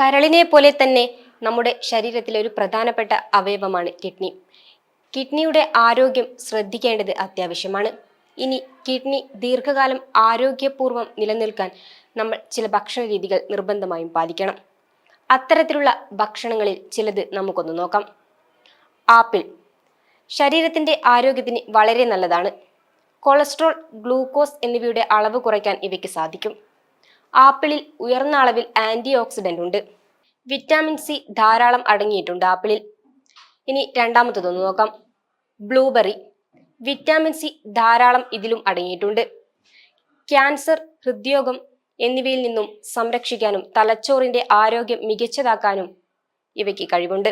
കരളിനെ പോലെ തന്നെ നമ്മുടെ ശരീരത്തിലെ ഒരു പ്രധാനപ്പെട്ട അവയവമാണ് കിഡ്നി. കിഡ്നിയുടെ ആരോഗ്യം ശ്രദ്ധിക്കേണ്ടത് അത്യാവശ്യമാണ്. ഇനി കിഡ്നി ദീർഘകാലം ആരോഗ്യപൂർവം നിലനിൽക്കാൻ നമ്മൾ ചില ഭക്ഷണ രീതികൾ നിർബന്ധമായും പാലിക്കണം. അത്തരത്തിലുള്ള ഭക്ഷണങ്ങളിൽ ചിലത് നമുക്കൊന്ന് നോക്കാം. ആപ്പിൾ. ശരീരത്തിന്റെ ആരോഗ്യത്തിന് വളരെ നല്ലതാണ്. കൊളസ്ട്രോൾ ഗ്ലൂക്കോസ് എന്നിവയുടെ അളവ് കുറയ്ക്കാൻ ഇവയ്ക്ക് സാധിക്കും. ആപ്പിളിൽ ഉയർന്ന അളവിൽ ആന്റി ഓക്സിഡന്റ് ഉണ്ട്. വിറ്റാമിൻ സി ധാരാളം അടങ്ങിയിട്ടുണ്ട് ആപ്പിളിൽ. ഇനി രണ്ടാമത്തതൊന്ന് നോക്കാം. ബ്ലൂബെറി വിറ്റാമിൻ സി ധാരാളം ഇതിലും അടങ്ങിയിട്ടുണ്ട്. ക്യാൻസർ ഹൃദ്രോഗം എന്നിവയിൽ നിന്നും സംരക്ഷിക്കാനും തലച്ചോറിന്റെ ആരോഗ്യം മികച്ചതാക്കാനും ഇവയ്ക്ക് കഴിവുണ്ട്.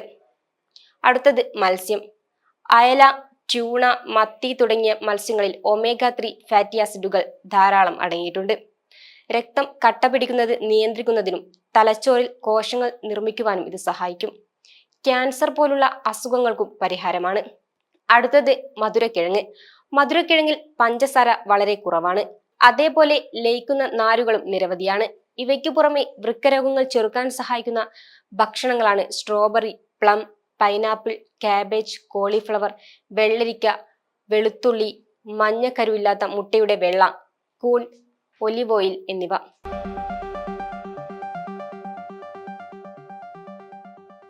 അടുത്തത് മത്സ്യം. അയല ട്യൂണ മത്തി തുടങ്ങിയ മത്സ്യങ്ങളിൽ ഒമേഗ ത്രീ ഫാറ്റി ആസിഡുകൾ ധാരാളം അടങ്ങിയിട്ടുണ്ട്. രക്തം കട്ട പിടിക്കുന്നത് നിയന്ത്രിക്കുന്നതിനും തലച്ചോറിൽ കോശങ്ങൾ നിർമ്മിക്കുവാനും ഇത് സഹായിക്കും. ക്യാൻസർ പോലുള്ള അസുഖങ്ങൾക്കും പരിഹാരമാണ്. അടുത്തത് മധുരക്കിഴങ്ങ്. മധുരക്കിഴങ്ങിൽ പഞ്ചസാര വളരെ കുറവാണ്. അതേപോലെ ലയിക്കുന്ന നാരുകളും നിരവധിയാണ്. ഇവയ്ക്കു പുറമെ വൃക്കരോഗങ്ങൾ ചെറുക്കാൻ സഹായിക്കുന്ന ഭക്ഷണങ്ങളാണ് strawberry plum pineapple cabbage cauliflower വെള്ളരിക്ക വെളുത്തുള്ളി മഞ്ഞക്കരുവില്ലാത്ത മുട്ടയുടെ വെള്ള കൂൺ ഒലിവ് ഓയിൽ എന്നിവ.